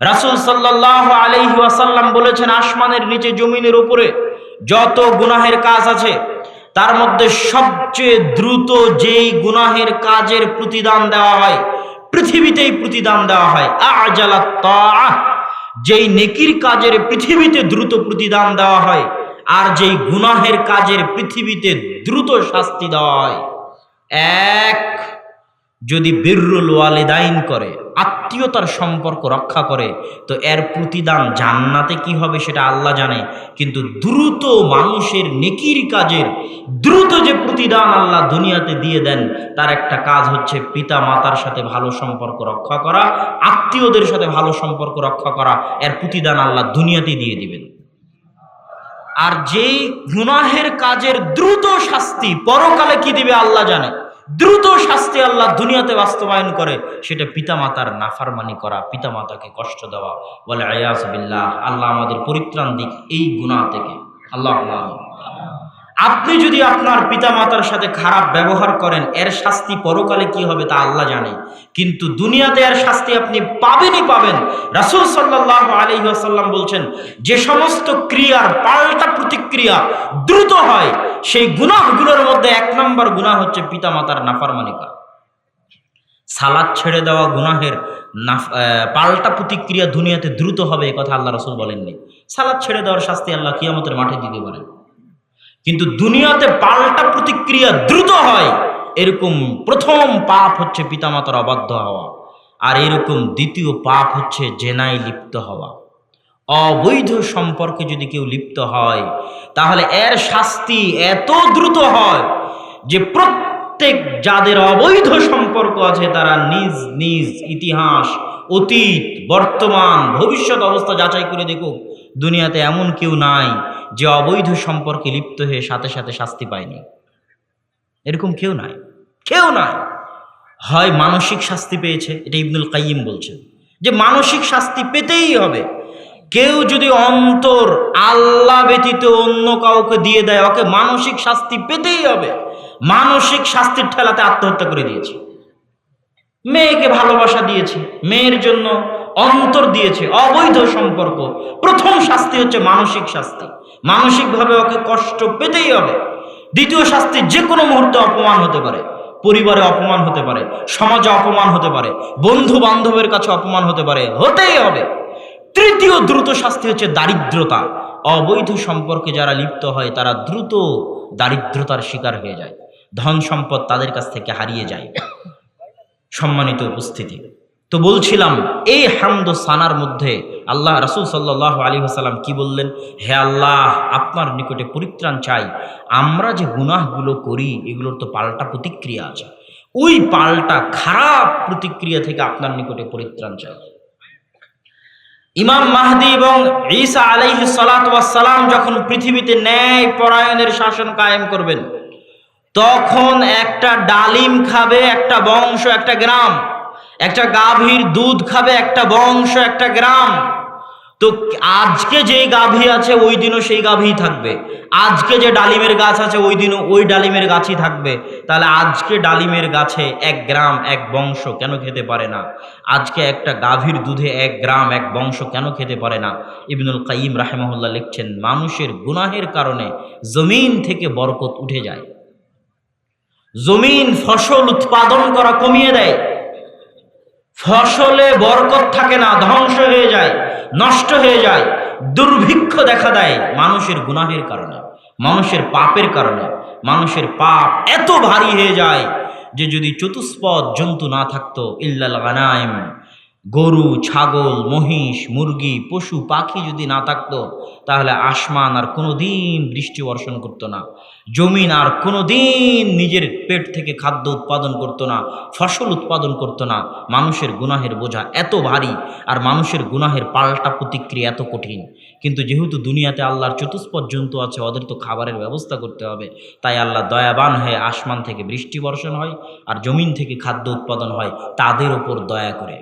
রাসূল সাল্লাল্লাহু আলাইহি ওয়াসাল্লাম বলেছেন, আসমানের নিচে জমিনের উপরে যত গুনাহের কাজ আছে, তার মধ্যে সবচেয়ে দ্রুত যেই গুনাহের কাজের প্রতিদান দেওয়া হয়, পৃথিবীতেই প্রতিদান দেওয়া হয়। তাআহ যেই নেকির কাজের পৃথিবীতে দ্রুত প্রতিদান দেওয়া হয়, আর যেই গুনাহের কাজের পৃথিবীতে দ্রুত শাস্তি দেওয়া হয়। এক, যদি বিররুল ওয়ালিদাইন করে আত্মীয়তার সম্পর্ক রক্ষা করে, তো এর প্রতিদান জান্নাতে কি হবে সেটা আল্লাহ জানে। কিন্তু দ্রুত মানুষের নেকির কাজের, দ্রুত যে প্রতিদান আল্লাহ দুনিয়াতে দিয়ে দেন, তার একটা কাজ হচ্ছে পিতা মাতার সাথে ভালো সম্পর্ক রক্ষা করা, আত্মীয়দের সাথে ভালো সম্পর্ক রক্ষা করা, এর প্রতিদান আল্লাহ দুনিয়াতেই দিয়ে দিবেন। আর যেই গুনাহের কাজের দ্রুত শাস্তি পরকালে কি দিবে আল্লাহ জানে। দ্রুত শাস্তি আল্লাহ দুনিয়াতে বাস্তবায়ন করে, সেটা পিতামাতার নাফারমানি করা, পিতামাতাকে কষ্ট দেওয়া বলে আয়াস বিল্লাহ, আল্লাহ আমাদের পরিত্রাণ দিক এই গুণা থেকে আল্লাহ আমিন। আপনি যদি আপনার পিতামাতার সাথে খারাপ ব্যবহার করেন, এর শাস্তি পরকালে কি হবে তা আল্লাহ জানে। কিন্তু দুনিয়াতে এর শাস্তি আপনি পাবেনই পাবেন। রাসূল সাল্লাল্লাহু আলাইহি ওয়াসাল্লাম বলছেন, যে সমস্ত ক্রিয়ার পাল্টা প্রতিক্রিয়া দ্রুত হয়, সেই গুনাহগুলোর মধ্যে এক নম্বর গুনাহ হচ্ছে পিতামাতার নাফরমানি করা সালাদ ছেড়ে দেওয়া গুনাহের পাল্টা প্রতিক্রিয়া দুনিয়াতে দ্রুত হবে, এ কথা আল্লাহ রসুল বলেননি। সালাদ ছেড়ে দেওয়ার শাস্তি আল্লাহ কিয়ামতের মাঠে দিতে পারেন। কিন্তু দুনিয়াতে পাল্টা প্রতিক্রিয়া দ্রুত হয়, এরকম প্রথম পাপ হচ্ছে পিতামাতার অবাধ্য হওয়া, আর এরকম দ্বিতীয় পাপ হচ্ছে জেনায় লিপ্ত হওয়া। অবৈধ সম্পর্কে যদি কেউ লিপ্ত হয়, তাহলে এর শাস্তি এত দ্রুত হয় যে প্রত্যেক যাদের অবৈধ সম্পর্ক আছে, তারা নিজ নিজ ইতিহাস, অতীত, বর্তমান, ভবিষ্যৎ অবস্থা যাচাই করে দেখুক দুনিয়াতে এমন কেউ নাই যে অবৈধ সম্পর্কে লিপ্ত হয়ে সাথে সাথে শাস্তি পায়নি। এরকম কেউ নাই। কেউ নাই। হয় মানসিক শাস্তি পেয়েছে, এটা ইবনুল কাইয়িম বলছেন। যে মানসিক শাস্তি পেতেই হবে। কেউ যদি অন্তর আল্লাহ ব্যতীত অন্য কাউকে দিয়ে দেয়, ওকে মানসিক শাস্তি পেতেই হবে। মানসিক শাস্তির ঠেলাতে আত্মহত্যা করে দিয়েছে। মেয়েকে ভালোবাসা দিয়েছে। মেয়ের জন্য অন্তর দিয়েছে, অবৈধ সম্পর্ক। প্রথম শাস্তি হচ্ছে মানসিক শাস্তি। মানসিকভাবে ওকে কষ্ট পেতেই হবে। দ্বিতীয় শাস্তি যে কোনো মুহূর্তে অপমান হতে পারে। পরিবারে অপমান হতে পারে, সমাজে অপমান হতে পারে বন্ধু বান্ধবের কাছে অপমান হতে পারে, হতেই হবে। তৃতীয় দ্রুত শাস্তি হচ্ছে দারিদ্রতা। অবৈধ সম্পর্কে যারা লিপ্ত হয়, তারা দ্রুত দারিদ্রতার শিকার হয়ে যায়। ধন সম্পদ তাদের কাছ থেকে হারিয়ে যায়। সম্মানিত উপস্থিতি। তো বলছিলাম এই হামদ সানার মধ্যে আল্লাহ রাসূল সাল্লাহ আলী হাসাল্লাম কি বললেন? হে আল্লাহ, আপনার নিকটে পরিত্রাণ চাই। আমরা যে গুনাহগুলো করি, এগুলোর তো পাল্টা প্রতিক্রিয়া আছে। ওই পাল্টা খারাপ প্রতিক্রিয়া থেকে আপনার নিকটে পরিত্রাণ চাই। ইমাম মাহদি এবং ঈসা আলাইহি সালাম যখন পৃথিবীতে ন্যায় পরায়ণের শাসন কায়েম করবেন, তখন একটা ডালিম খাবে, একটা বংশ, একটা গ্রাম। একটা গাভীর দুধ খাবে, একটা বংশ, একটা গ্রাম। তো আজকে যেই গাভী আছে, ওই দিনও সেই গাভী থাকবে। আজকে যে ডালিমের গাছ আছে, ওই দিনও ওই ডালিমের গাছই থাকবে। তাহলে আজকে ডালিমের গাছে এক গ্রাম, এক বংশ কেন খেতে পারে না? আজকে একটা গাভীর দুধে এক গ্রাম, এক বংশ কেন খেতে পারে না? ইবনুল কাইম রাহেমহুল্লাহ লিখছেন, মানুষের গুনাহের কারণে জমিন থেকে বরকত উঠে যায়। জমিন ফসল উৎপাদন করা কমিয়ে দেয়। ফসলে বরকত থাকে না, ধ্বংস হয়ে যায়, নষ্ট হয়ে যায়, দুর্ভিক্ষ দেখা দেয় মানুষের গুনাহের কারণে, মানুষের পাপের কারণে, মানুষের পাপ এত ভারী হয়ে যায় যে যদি চতুষ্পদ জন্তু না থাকতো, ইল্লাল গানাইম গরু, ছাগল, মহিষ, মুরগি, পশু, পাখি যদি না থাকতো, তাহলে আসমান আর কোনো দিন বৃষ্টি বর্ষণ করতো না। জমিন আর কোনো দিন নিজের পেট থেকে খাদ্য উৎপাদন করতো না, ফসল উৎপাদন করতো না। মানুষের গুনাহের বোঝা এত ভারী আর মানুষের গুনাহের পাল্টা প্রতিক্রিয়া এত কঠিন। কিন্তু যেহেতু দুনিয়াতে আল্লাহর চতুষ্পদ জন্তু আছে, ওদের তো খাবারের ব্যবস্থা করতে হবে। তাই আল্লাহ দয়াবান হয়ে আসমান থেকে বৃষ্টি বর্ষণ হয় আর জমিন থেকে খাদ্য উৎপাদন হয় তাদের ওপর দয়া করে।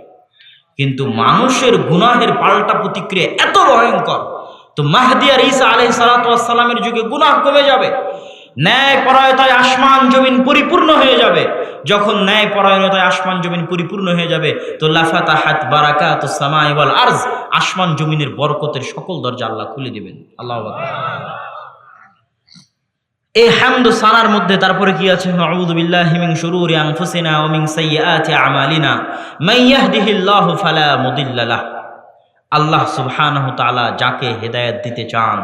কিন্তু মানুষের গুনাহের পাল্টা প্রতিক্রিয়া এত ভয়ঙ্কর, তো মাহদি আর ঈসা আলাই সালাতামের যুগে গুনাহ কমে যাবে। ন্যায় পরায়তায় আসমান জমিন পরিপূর্ণ হয়ে যাবে। যখন ন্যায় পরায়ণতায় আসমান জমিন পরিপূর্ণ হয়ে যাবে, তো লাফাতা হাত বারাকা তো সামাই ওয়াল আরজ, আসমান জমিনের বরকতের সকল দরজা আল্লাহ খুলে দিবেন। আল্লাহ এই হামদু সানার মধ্যে তারপরে কি আছে? আউযু বিল্লাহি মিন শুরুরি আনফুসিনা ওয়া মিন সাইয়্যাতি আমালিনা। মান ইয়াহদিহিল্লাহু ফালা মুদিল্লা লাহ। আল্লাহ সুবহানাহু তাআলা যাকে হেদায়েত দিতে চান,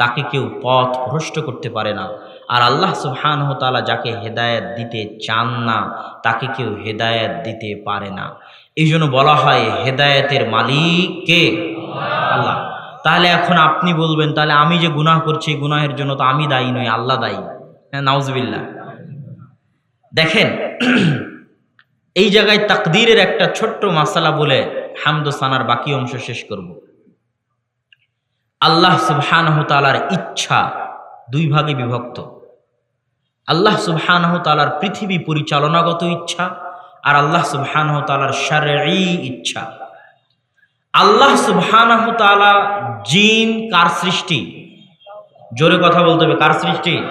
তাকে কেউ পথ ভ্রষ্ট করতে পারে না। আর আল্লাহ সুবহানাহু তাআলা যাকে হেদায়েত দিতে চান না, তাকে কেউ হেদায়েত দিতে পারে না। এই জন্য বলা হয়, হেদায়েতের মালিক কে? আল্লাহ। তাহলে এখন আপনি বলবেন, তাহলে আমি যে গুনাহ করছি গুনাহের জন্য তো আমি দায়ী নই, আল্লাহ দায়ী। হ্যাঁ নাউজবিল্লাহ। দেখেন, এই জায়গায় তাকদিরের একটা ছোট্ট মাসালা বলে হামদ সানার বাকি অংশ শেষ করব। আল্লাহ সুবহানাহু তাআলার ইচ্ছা দুই ভাগে বিভক্ত। আল্লাহ সুবহানাহু তাআলার পৃথিবী পরিচালনাগত ইচ্ছা আর আল্লাহ সুবহানাহু তাআলার শারঈ ইচ্ছা। আল্লাহ সুবহানাহু তাআলা জিন কার সৃষ্টি? জোরে কথা বলতে হবে, কার সৃষ্টি?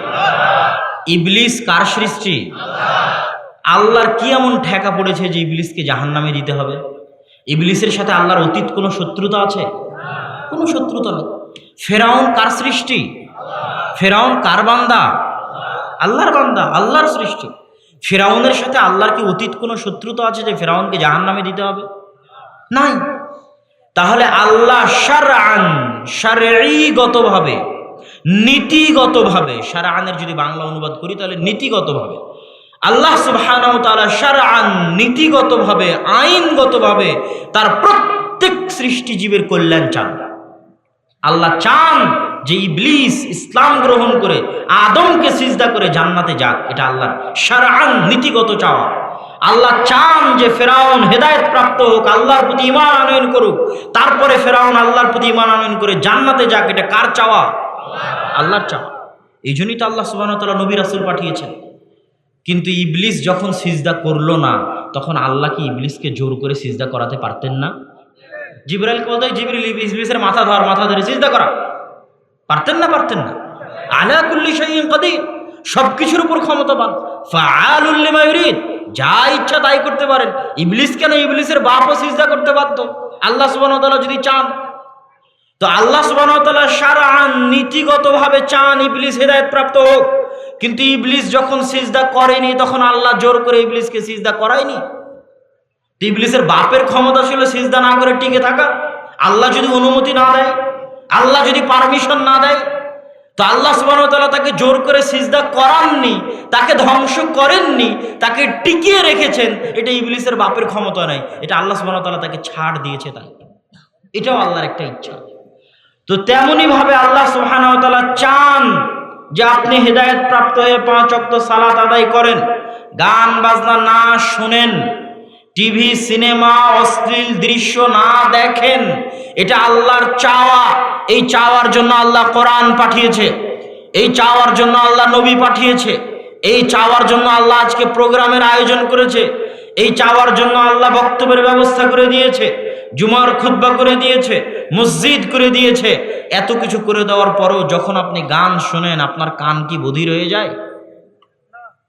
ইবলিস কার সৃষ্টি? আল্লাহর কি এমন ঠেকা পড়েছে যে ইবলিসকে জাহান্নামে দিতে হবে? ইবলিসের সাথে আল্লাহর অতীত কোনো শত্রুতা আছে? কোনো শত্রুতা নেই। ফেরাউন কার সৃষ্টি? ফেরাউন কার বান্দা? আল্লাহর বান্দা, আল্লাহর সৃষ্টি। ফেরাউনের সাথে আল্লাহর কি অতীত কোনো শত্রুতা আছে যে ফেরাউনকে জাহান নামে দিতে হবে? নাই। তাহলে আল্লাহ সারান শারীগতভাবে নীতিগতভাবে সারানের যদি বাংলা অনুবাদ করি তাহলে নীতিগতভাবে, আল্লাহ সুবহানাহু তাআলা শারআন, নীতিগতভাবে, আইনগতভাবে তার প্রত্যেক সৃষ্টিজীবের কল্যাণ চান। আল্লাহ চান যে ইবলিস ইসলাম গ্রহণ করে, আদমকে সিজদা করে জান্নাতে যাক, এটা আল্লাহর শারআন নীতিগত চাওয়া। আল্লাহ চান যে ফেরাউন হেদায়েত প্রাপ্ত হোক, আল্লাহর প্রতি ইমান আনয়ন করুক। তারপরে ফেরাউন আল্লাহর প্রতি ইমান আনয়ন করে জান্নাতে যাক, এটা কার চাওয়া? আল্লাহর চাওয়া। এই জন্যই তো আল্লাহ তাআলা নবী রাসূল পাঠিয়েছেন। কিন্তু ইবলিস যখন সিজদা করল না, তখন আল্লাহ কি ইবলিসকে জোর করে সিজদা করাতে পারতেন না? জিব্রাইলকে বলতে জিবরিল ইবলিস ইবলিসের মাথা ধর, মাথা ধরে সিজদা করা। পারতেন না পারতেন না। আলা কুল্লি শাইইন কাদির, সবকিছুর উপর ক্ষমতাবান। ফাআলুল লিমা যা ইচ্ছা তাই করতে পারেন। ইবলিস কেন ইবলিসের বাপও সিজদা করতে বাধ্য? আল্লাহ সুবহানাহু ওয়া তাআলা যদি চান, তো আল্লাহ সুবহানাহু ওয়া তাআলা নীতিগতভাবে চান ইবলিস হেদায়েত প্রাপ্ত হোক। কিন্তু ইবলিস যখন সিজদা করেনি, তখন আল্লাহ জোর করে ইবলিসকে সিজদা করায়নি। ইবলিসের বাপের ক্ষমতা ছিল সিজদা না করে টিকে থাকা। আল্লাহ যদি অনুমতি না দেয় আল্লাহ যদি পারমিশন না দেয়, তো আল্লাহ ওয়া তাকে জোর করে সিজদা করাননি, তাকে ধ্বংস করেননি, তাকে টিকিয়ে রেখেছেন, এটা ইবলিসের বাপের ক্ষমতা নাই। এটা আল্লাহ ওয়া তাকে ছাড় দিয়েছে তাই এটাও আল্লাহর একটা ইচ্ছা। তো তেমনি ভাবে আল্লাহ সুবহানাহু ওয়া চান যে আপনি হেদায়েত প্রাপ্ত হয়ে পাঁচ অক্ত সালাত আদায় করেন, গান বাজনা না শুনেন, টিভি, সিনেমা, অশ্লীল দৃশ্য না দেখেন, এটা আল্লাহর চাওয়া। এই চাওয়ার জন্য আল্লাহ কোরআন পাঠিয়েছে, এই চাওয়ার জন্য আল্লাহ নবী পাঠিয়েছে, এই চাওয়ার জন্য আল্লাহ আজকে প্রোগ্রামের আয়োজন করেছে, এই চাওয়ার জন্য আল্লাহ বক্তব্যের ব্যবস্থা করে দিয়েছে, জুমার খুতবা করে দিয়েছে, মসজিদ করে দিয়েছে, এত কিছু করে দেওয়ার পরেও যখন আপনি গান শোনেন, আপনার কান কি বধির হয়ে যায়?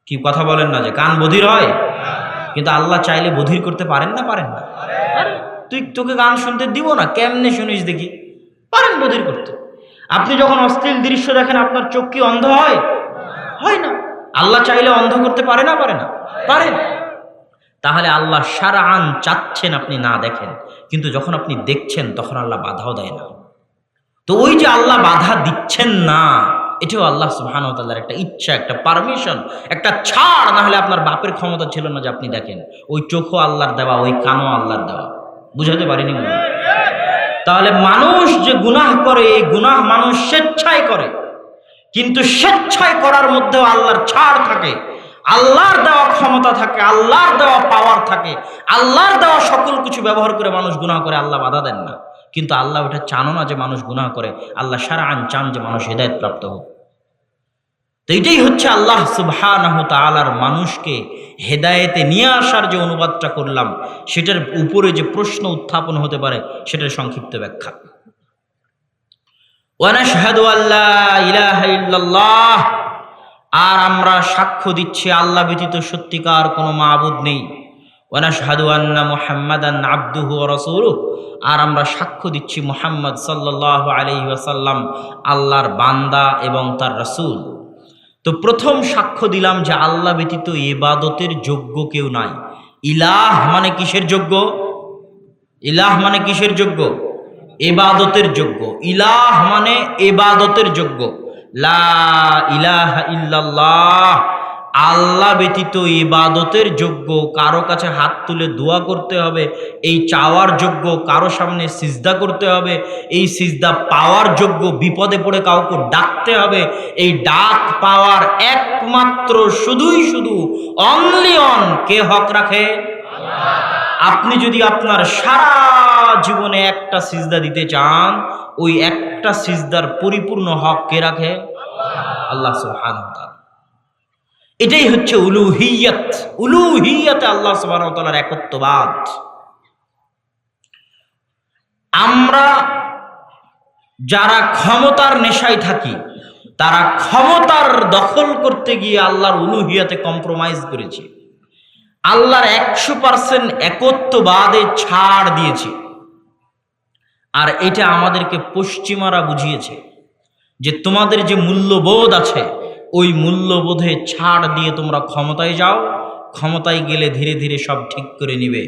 কি কথা বলেন না যে কান বধির হয়? কিন্তু আল্লাহ চাইলে বধির করতে পারেন না পারেন না। তুই তোকে গান শুনতে দিব না, কেমনে শুনিস দেখি? পারেন বধির করতে। আপনি যখন অশ্লীল দৃশ্য দেখেন, আপনার চোখ কি অন্ধ হয়? হয় না। আল্লাহ চাইলে অন্ধ করতে পারে না পারে না। পারেন তাহলে আল্লাহ সারা আন চাচ্ছেন আপনি না দেখেন, কিন্তু যখন আপনি দেখছেন, তখন আল্লাহ বাধাও দেয় না। তো ওই যে আল্লাহ বাধা দিচ্ছেন না, এটাও আল্লাহ সুবহানাহু একটা ইচ্ছা, একটা পারমিশন, একটা ছাড়। না হলে আপনার বাপের ক্ষমতা ছিল না যে আপনি দেখেন। ওই চোখও আল্লাহর দেওয়া, ওই কানও আল্লাহর দেওয়া। বুঝাতে পারিনি মনে। তাহলে মানুষ যে গুনাহ করে, এই গুনাহ মানুষ স্বেচ্ছায় করে। কিন্তু স্বেচ্ছায় করার মধ্যেও আল্লাহর ছাড় থাকে। আল্লাহর দেওয়া ক্ষমতা থাকে, আল্লাহর দেওয়া পাওয়ার থাকে। আল্লাহর দেওয়া সকল কিছু ব্যবহার করে মানুষ গুনাহ করে, আল্লাহ বাধা দেন না। কিন্তু আল্লাহ ওটা চানো না যে মানুষ গুনাহ করে। আল্লাহ সারা আন চান যে মানুষ হৃদায়তপ্রাপ্ত হোক। তো এটাই হচ্ছে আল্লাহ সুবহানাহ তালার মানুষকে হেদায়েতে নিয়ে আসার যে অনুবাদটা করলাম, সেটার উপরে যে প্রশ্ন উত্থাপন হতে পারে, সেটার সংক্ষিপ্ত ব্যাখ্যা। ওয়ানাশহাদু আল্লাহ ইলাহা আর আমরা সাক্ষ্য দিচ্ছি আল্লাহ ব্যতীত সত্যিকার কোনো মাবুদ নেই। ওয়ানাশহাদু আন্না মুহাম্মাদান আব্দুহু ওয়া রাসূলুহু, আর আমরা সাক্ষ্য দিচ্ছি মোহাম্মদ সাল্লাল্লাহু আলাইহি আল্লাহর বান্দা এবং তার রসুল। তো প্রথম সাক্ষ্য দিলাম যে আল্লাহ ব্যতীত এবাদতের যোগ্য কেউ নাই। ইলাহ মানে কিসের যোগ্য? ইলাহ মানে কিসের যোগ্য? এবাদতের যোগ্য। ইলাহ মানে এবাদতের যোগ্য। লা ইলাহ ইল্লাল্লাহ আল্লাহ ব্যতীত ইবাদতের যোগ্য, কারও কাছে হাত তুলে দোয়া করতে হবে, এই চাওয়ার যোগ্য, কারও সামনে সিজদা করতে হবে, এই সিজদা পাওয়ার যোগ্য, বিপদে পড়ে কাউকে ডাকতে হবে, এই ডাক পাওয়ার একমাত্র শুধুই শুধু অনলি অন কে হক রাখে? আপনি যদি আপনার সারা জীবনে একটা সিজদা দিতে চান, ওই একটা সিজদার পরিপূর্ণ হক কে রাখে? আল্লাহ সুবহানাহু ওয়া তাআলা। এটাই হচ্ছে উলুহিয়াত। উলুহিয়াতে আল্লাহ তাআলার একত্ববাদ। আমরা যারা ক্ষমতার নেশায় থাকি, তারা ক্ষমতার দখল করতে গিয়ে আল্লাহর উলুহিয়াতে কম্প্রোমাইজ করেছি। আল্লাহর একশো পার্সেন্ট একত্ববাদে ছাড় দিয়েছে। আর এটা আমাদেরকে পশ্চিমারা বুঝিয়েছে যে তোমাদের যে মূল্যবোধ আছে ওই মূল্যবোধে ছাড় দিয়ে তোমরা ক্ষমতায় যাও। ক্ষমতায় গেলে ধীরে ধীরে সব ঠিক করে নিবে।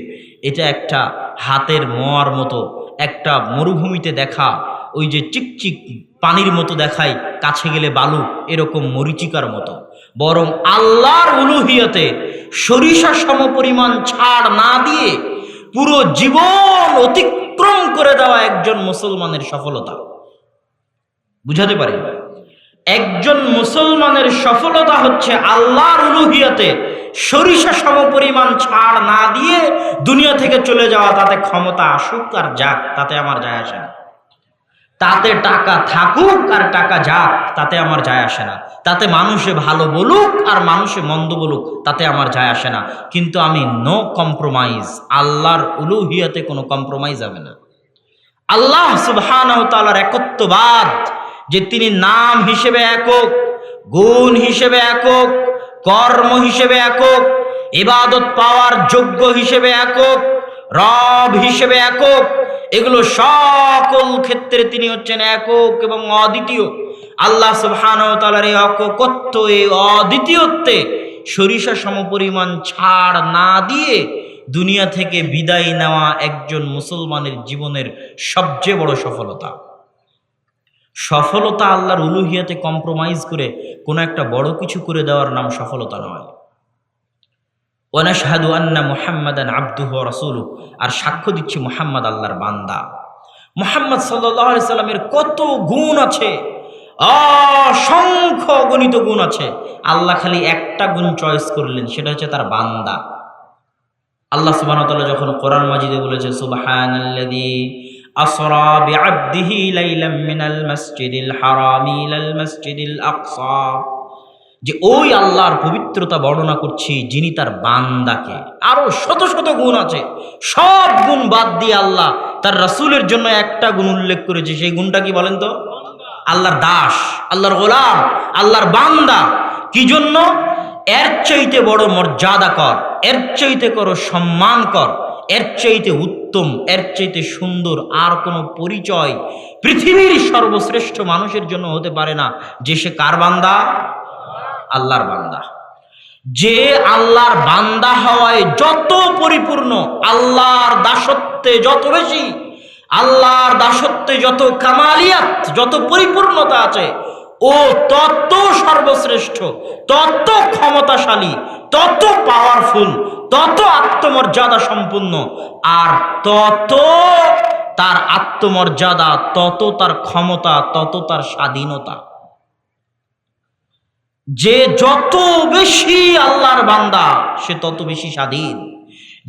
এটা একটা হাতের মোয়ার মতো, একটা মরুভূমিতে দেখা, ওই যে চিকচিক পানির মতো দেখায়, কাছে গেলে বালু, এরকম মরিচিকার মতো। বরং আল্লাহর উলুহিয়াতে সরিষা সম পরিমাণ ছাড় না দিয়ে পুরো জীবন অতিক্রম করে দেওয়া একজন মুসলমানের সফলতা। বুঝাতে পারি? একজন মুসলমানের সফলতা হচ্ছে আল্লাহর উলুহিয়াতে সরিষা সম পরিমাণ ছাড় না দিয়ে দুনিয়া থেকে চলে যাওয়া, তাতে ক্ষমতা আসুক আর যাক, তাতে আমার যায় আসে না। তাতে টাকা থাকুক আর টাকা যাক, তাতে আমার যায় আসে না। তাতে মানুষে ভালো বলুক আর মানুষে মন্দ বলুক, তাতে আমার যায় আসে না। কিন্তু আমি নো কম্প্রোমাইজ আল্লাহর উলুহিয়াতে কোনো কম্প্রোমাইজ হবে না। আল্লাহ সুবহানাহু তাআলার একত্ববাদ যে তিনি নাম হিসেবে একক, গুণ হিসেবে একক, কর্ম হিসেবে একক, ইবাদত পাওয়ার যোগ্য হিসেবে একক, রব হিসেবে একক, এগুলো সকল ক্ষেত্রে তিনি হচ্ছেন একক এবং অদ্বিতীয়। আল্লাহ সুবহানাহু তাআলার এই অকত্ব এই অদ্বিতীয়ত্বে সরিষা সমপরিমাণ ছাড় না দিয়ে দুনিয়া থেকে বিদায় নেওয়া একজন মুসলমানের জীবনের সবচেয়ে বড় সফলতা। সফলতা আল্লাহর উলুহিয়াতে কম্প্রোমাইজ করে কোনো একটা বড় কিছু করে দেওয়ার নাম সফলতা নয়। ওয়ানাশহাদু আন্না মুহাম্মাদান আবদুহু ওয়া রাসূলুহু, আর সাক্ষ্য দিচ্ছি মুহাম্মদ আল্লাহর বান্দা। মুহাম্মদ আলাইহি সাল্লামের কত গুণ আছে, অসংখ্য গণিত গুণ আছে। আল্লাহ খালি একটা গুণ চয়েস করলেন, সেটা হচ্ছে তার বান্দা। আল্লাহ ওয়া যখন কোরআন মাজিদে বলেছে, সুবহানাল্লাযী আসরা বিআবদিহি লাইলাম মিনাল মাসজিদিল হারামি ইলাল মাসজিদিল আকসা। যে ওই আল্লাহর পবিত্রতা বর্ণনা করছি, যিনি তার বান্দাকে। আরও শত শত গুণ আছে। সব গুণ বাদ দিয়ে আল্লাহ তার রাসূলের জন্য একটা গুণ উল্লেখ করেছে। সেই গুণটা কি বলেন তো? আল্লাহর দাস, আল্লাহর গোলাম, আল্লাহর বান্দা। কি জন্য? এর চাইতে বড় মর্যাদা কর, এর চাইতে করো সম্মান কর। এর চাইতে উত্তম, এর চাইতে সুন্দর আর কোনো পরিচয় পৃথিবীর সর্বশ্রেষ্ঠ মানুষের জন্য হতে পারে না। যে সে কার বান্দা? আল্লাহর বান্দা। যে আল্লাহর বান্দা হওয়ায় যত পরিপূর্ণ, আল্লাহর দাসত্বে যত বেশি, আল্লাহর দাসত্বে যত কামালিয়াত, যত পরিপূর্ণতা আছে ও তত সর্বশ্রেষ্ঠ তত ক্ষমতাশালী তত পাওয়ারফুল তত আত্মমর্যাদা সম্পূর্ণ। আর তত তার আত্মমর্যাদা তত তার ক্ষমতা তত তার স্বাধীনতা। যে যত বেশি আল্লাহর বান্দা, সে তত বেশি স্বাধীন।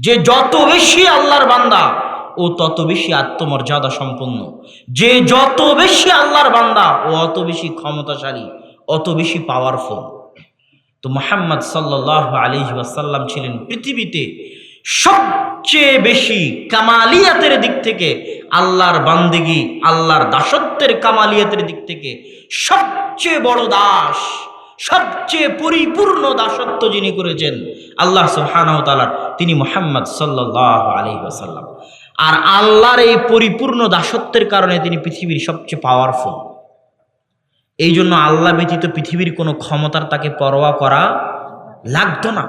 যে যত বেশি আল্লাহর বান্দা ও তত বেশি আত্মমর্যাদা সম্পন্ন। যে যত বেশি আল্লাহর বান্দা, ও অত বেশি ক্ষমতাশালী, অত বেশি পাওয়ারফুল তো মোহাম্মদ সাল্লাহ আলী ওয়াসাল্লাম ছিলেন পৃথিবীতে সবচেয়ে বেশি কামালিয়াতের দিক থেকে আল্লাহর বান্দিগি, আল্লাহর দাসত্বের কামালিয়াতের দিক থেকে সবচেয়ে বড় দাস, সবচেয়ে পরিপূর্ণ দাসত্ব যিনি করেছেন, আল্লাহ সুবহানাহু তিনি মোহাম্মদ সাল্লাল্লাহু আলাইহি ওয়াসাল্লাম। আর আল্লাহর এই পরিপূর্ণ দাসত্বের কারণে তিনি পৃথিবীর সবচেয়ে পাওয়ারফুল এই জন্য আল্লাহ ব্যতীত পৃথিবীর কোনো ক্ষমতার তাকে পরোয়া করা লাগতো না।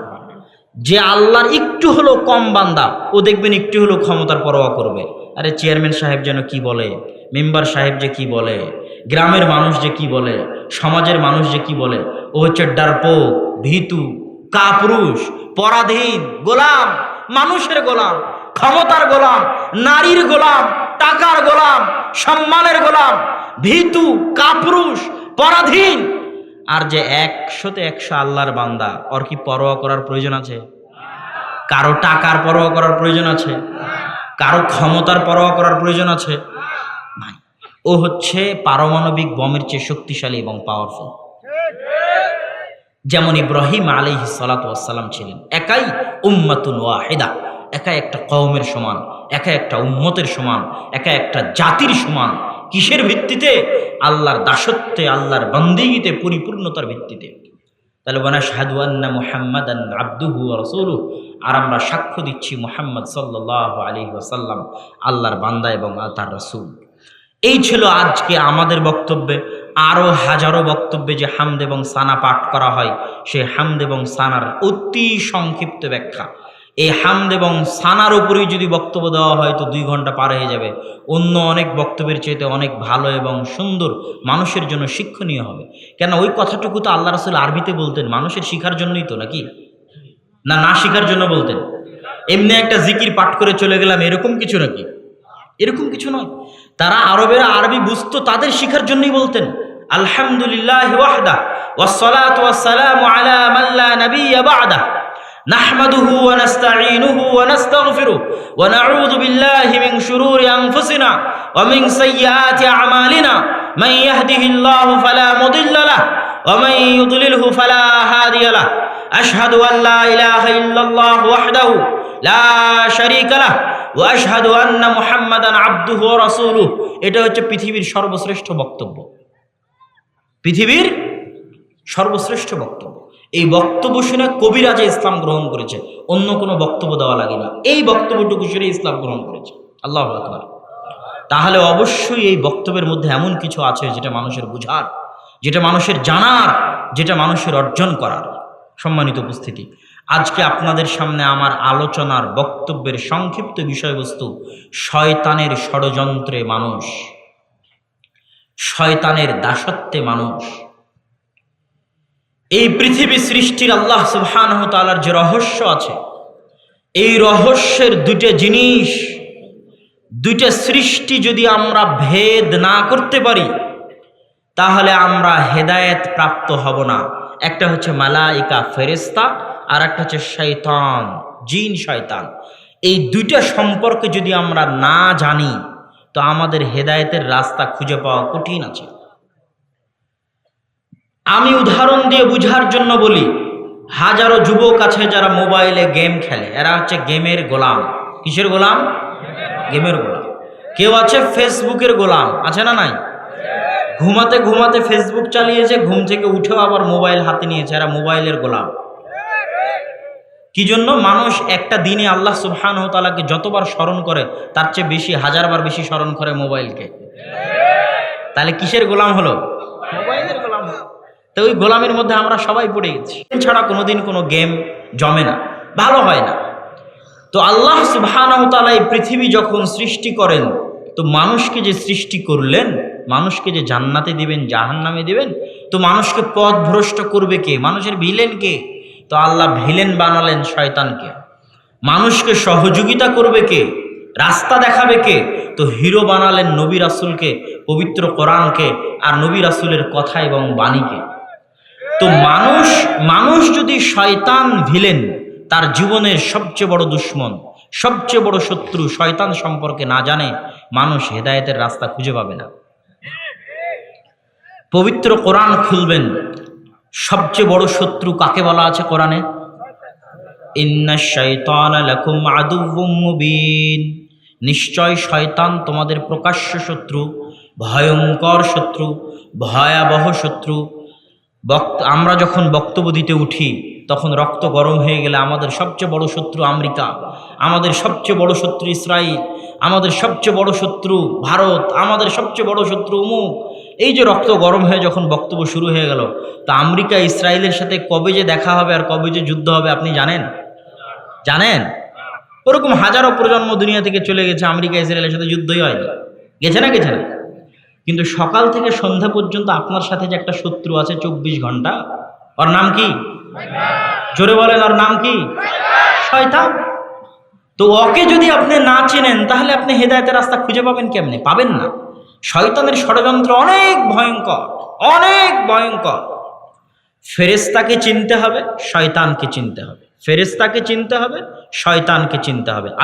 যে আল্লাহর একটু হলো কম বান্দা, ও দেখবেন একটু হলো ক্ষমতার পরোয়া করবে। আরে চেয়ারম্যান সাহেব যেন কি বলে? মেম্বার সাহেব যে কি বলে? গ্রামের মানুষ যে কি বলে? সমাজের মানুষ যে কি বলে? ও হচ্ছে ডারপোক ভীতু, কাপুরুষ, পরাধীন, গোলাম, মানুষের গোলাম। ক্ষমতার গোলাম, নারীর গোলাম, টাকার গোলাম, সম্মানের গোলাম, ভীতু, কাপুরুষ, পরাধীন। আর যে একশোতে একশো আল্লাহর বান্দা, ওর কি পরোয়া করার প্রয়োজন আছে? কারও টাকার পরোয়া করার প্রয়োজন আছে? কারও ক্ষমতার পরোয়া করার প্রয়োজন আছে? ও হচ্ছে পারমাণবিক বমের চেয়ে শক্তিশালী এবং পাওয়ারফুল যেমন ইব্রাহিম আলী সালাতাম ছিলেন, একাই উম্মাতুন ওয়াহেদা। একা একটা কওমের সমান, একা একটা উম্মতের সমান, একা একটা জাতির সমান। কিসের ভিত্তিতে? আল্লাহর দাসত্বে, আল্লাহর বন্দিগিতে, পরিপূর্ণতার ভিত্তিতে। তাহলে বানা শাহাদুয়ান্না মুহাম্মদ আব্দুহু রসুলু আর আমরা সাক্ষ্য দিচ্ছি মুহাম্মদ সাল্লাহ আলী ওয়াসাল্লাম, আল্লাহর বান্দা এবং তার রসুল। এই ছিল আজকে আমাদের বক্তব্যে। আরও হাজারো বক্তব্যে যে হামদ এবং সানা পাঠ করা হয় সেই হামদ এবং সানার অতি সংক্ষিপ্ত ব্যাখ্যা। এই হামদ এবং সানার উপরেই যদি বক্তব্য দেওয়া হয়, তো দুই ঘণ্টা পার হয়ে যাবে। অন্য অনেক বক্তব্যের চাইতে অনেক ভালো এবং সুন্দর মানুষের জন্য শিক্ষণীয় হবে। কেন ওই কথাটুকু তো আল্লাহ রসুল আরবিতে বলতেন, মানুষের শিখার জন্যই তো নাকি? না না শিখার জন্য বলতেন। এমনি একটা জিকির পাঠ করে চলে গেলাম, এরকম কিছু নাকি? এরকম কিছু নয়। তারা আরবেরা আরবি বুঝতো, তাদের শিখার জন্যই বলতেন, আলহামদুলিল্লাহ ওয়াহদা ওয়াসসালাতু আলা মান লা বা'দা نحمده ونستعينه ونستغفره ونعوذ بالله من شرور أنفسنا ومن سيئات أعمالنا من يهده الله فلا مضل له ومن يضلله فلا هادي له أشهد أن لا إله إلا الله وحده لا شريك له وأشهد أن محمدا عبده ورسوله এটা হচ্ছে পৃথিবীর সর্বশ্রেষ্ঠ বক্তব্য পৃথিবীর সর্বশ্রেষ্ঠ বক্তব্য এই বক্তব্য শুনে কবিরাজে ইসলাম গ্রহণ করেছে। অন্য কোনো বক্তব্য দেওয়া লাগে না। এই বক্তব্যটুকু শুনে ইসলাম গ্রহণ করেছে। আল্লাহ আকবার। তাহলে অবশ্যই এই বক্তব্যের মধ্যে এমন কিছু আছে যেটা মানুষের বুঝার, যেটা মানুষের জানার, যেটা মানুষের অর্জন করার। সম্মানিত উপস্থিতি, আজকে আপনাদের সামনে আমার আলোচনার বক্তব্যের সংক্ষিপ্ত বিষয়বস্তু, শয়তানের ষড়যন্ত্রে মানুষ। শয়তানের দাসত্বে মানুষ। এই পৃথিবী সৃষ্টির আল্লাহ সুবহানহ তালার যে রহস্য আছে, এই রহস্যের দুইটা জিনিস, দুইটা সৃষ্টি যদি আমরা ভেদ না করতে পারি, তাহলে আমরা হেদায়েত প্রাপ্ত হব না। একটা হচ্ছে মালাইকা ফেরেস্তা আর একটা হচ্ছে শৈতান জিন, শয়তান। এই দুইটা সম্পর্কে যদি আমরা না জানি, তো আমাদের হেদায়েতের রাস্তা খুঁজে পাওয়া কঠিন আছে। আমি উদাহরণ দিয়ে বুঝার জন্য বলি, হাজারো যুবক আছে যারা মোবাইলে গেম খেলে। এরা হচ্ছে গেমের গোলাম। কিসের গোলাম? গেমের গোলাম। কেউ আছে ফেসবুকের গোলাম। আছে না নাই? ঘুমাতে ঘুমাতে ফেসবুক চালিয়েছে, ঘুম থেকে উঠেও আবার মোবাইল হাতে নিয়েছে। এরা মোবাইলের গোলাম। কি জন্য মানুষ একটা দিনে আল্লাহ সুবহান তালাকে যতবার স্মরণ করে, তার চেয়ে বেশি, হাজারবার বেশি স্মরণ করে মোবাইলকে। তাহলে কিসের গোলাম হলো? তো ওই গোলামের মধ্যে আমরা সবাই পড়ে গেছি। ছাড়া কোনোদিন কোনো গেম জমে না, ভালো হয় না। তো আল্লাহ সুবহানাহু এই পৃথিবী যখন সৃষ্টি করেন, তো মানুষকে যে সৃষ্টি করলেন, মানুষকে যে জান্নাতে দিবেন, জাহান্নামে দিবেন, তো মানুষকে পথ ভ্রষ্ট করবে কে? মানুষের ভিলেন কে? তো আল্লাহ ভিলেন বানালেন শয়তানকে। মানুষকে সহযোগিতা করবে কে? রাস্তা দেখাবে কে? তো হিরো বানালেন নবী রাসুলকে, পবিত্র কোরআনকে, আর নবী রাসুলের কথা এবং বাণীকে। তো মানুষ মানুষ যদি শয়তান ভিলেন, তার জীবনের সবচেয়ে বড় দুশ্মন, সবচেয়ে বড় শত্রু শয়তান সম্পর্কে না জানে, মানুষ হেদায়েতের রাস্তা খুঁজে পাবে না। পবিত্র কোরআন খুলবেন, সবচেয়ে বড় শত্রু কাকে বলা আছে কোরআনে? নিশ্চয় শয়তান তোমাদের প্রকাশ্য শত্রু, ভয়ঙ্কর শত্রু, ভয়াবহ শত্রু বক্ত, আমরা যখন বক্তব্য দিতে উঠি, তখন রক্ত গরম হয়ে গেলে আমাদের সবচেয়ে বড় শত্রু আমেরিকা, আমাদের সবচেয়ে বড় শত্রু ইসরায়েল আমাদের সবচেয়ে বড় শত্রু ভারত, আমাদের সবচেয়ে বড় শত্রু উমুক। এই যে রক্ত গরম হয়ে যখন বক্তব্য শুরু হয়ে গেল, তা আমেরিকা ইসরায়েলের সাথে কবে যে দেখা হবে আর কবে যে যুদ্ধ হবে আপনি জানেন? জানেন? ওরকম হাজারো প্রজন্ম দুনিয়া থেকে চলে গেছে, আমেরিকা ইসরায়েলের সাথে যুদ্ধই হয়নি। গেছে না গেছে না? কিন্তু সকাল থেকে সন্ধ্যা পর্যন্ত আপনার সাথে যে একটা শত্রু আছে চব্বিশ ঘণ্টা, ওর নাম কি? জোরে বলেন, ওর নাম কি? শয়তান। তো ওকে যদি আপনি না চেনেন, তাহলে আপনি হেদায়তের রাস্তা খুঁজে পাবেন কেমনে? পাবেন না। শয়তানের ষড়যন্ত্র অনেক ভয়ঙ্কর অনেক ভয়ঙ্কর। ফেরেস্তাকে চিনতে হবে, শয়তানকে চিনতে হবে। ফেরেস্তাকে চিনতে হবে, শয়তানকে চিনতে হবে।